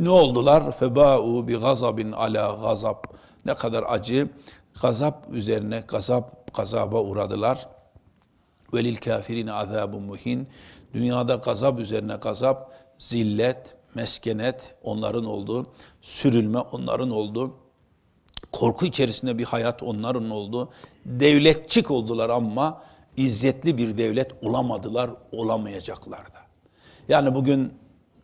Ne oldular? Feba'u bi gazabin ala gazab. Ne kadar acı. Gazap üzerine gazap, gazaba uğradılar. Velil kafirine azabun muhin. Dünyada gazap üzerine gazap, zillet, meskenet onların oldu. Sürülme onların oldu. Korku içerisinde bir hayat onların oldu. Devletçik oldular ama izzetli bir devlet olamadılar, olamayacaklar da. Yani bugün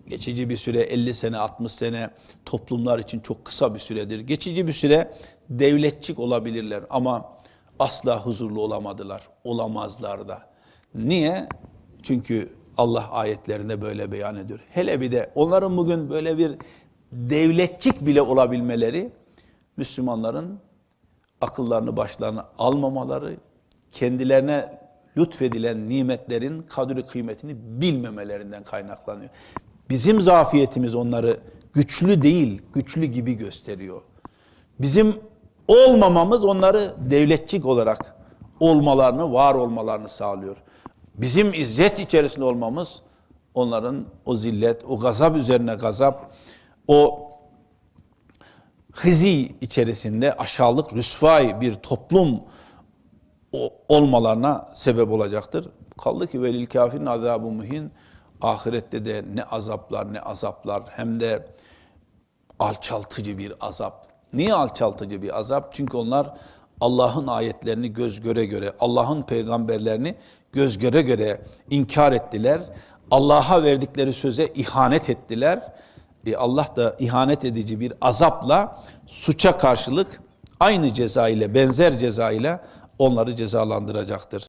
geçici bir süre 50 sene 60 sene toplumlar için çok kısa bir süredir. Geçici bir süre devletçik olabilirler ama asla huzurlu olamadılar. Olamazlar da. Niye? Çünkü Allah ayetlerinde böyle beyan ediyor. Hele bir de onların bugün böyle bir devletçik bile olabilmeleri Müslümanların akıllarını başlarına almamaları, kendilerine lütfedilen nimetlerin kadri kıymetini bilmemelerinden kaynaklanıyor. Bizim zafiyetimiz onları güçlü değil, güçlü gibi gösteriyor. Bizim olmamamız onları devletçik olarak olmalarını, var olmalarını sağlıyor. Bizim izzet içerisinde olmamız onların o zillet, o gazap üzerine gazap, o hızi içerisinde aşağılık, rüsvay bir toplum olmalarına sebep olacaktır. Kaldı ki velil kafirin azabı muhin ahirette de ne azaplar ne azaplar hem de alçaltıcı bir azap. Niye alçaltıcı bir azap? Çünkü onlar Allah'ın ayetlerini göz göre göre, Allah'ın peygamberlerini göz göre göre inkar ettiler. Allah'a verdikleri söze ihanet ettiler. E Allah da ihanet edici bir azapla suça karşılık aynı ceza ile benzer ceza ile onları cezalandıracaktır.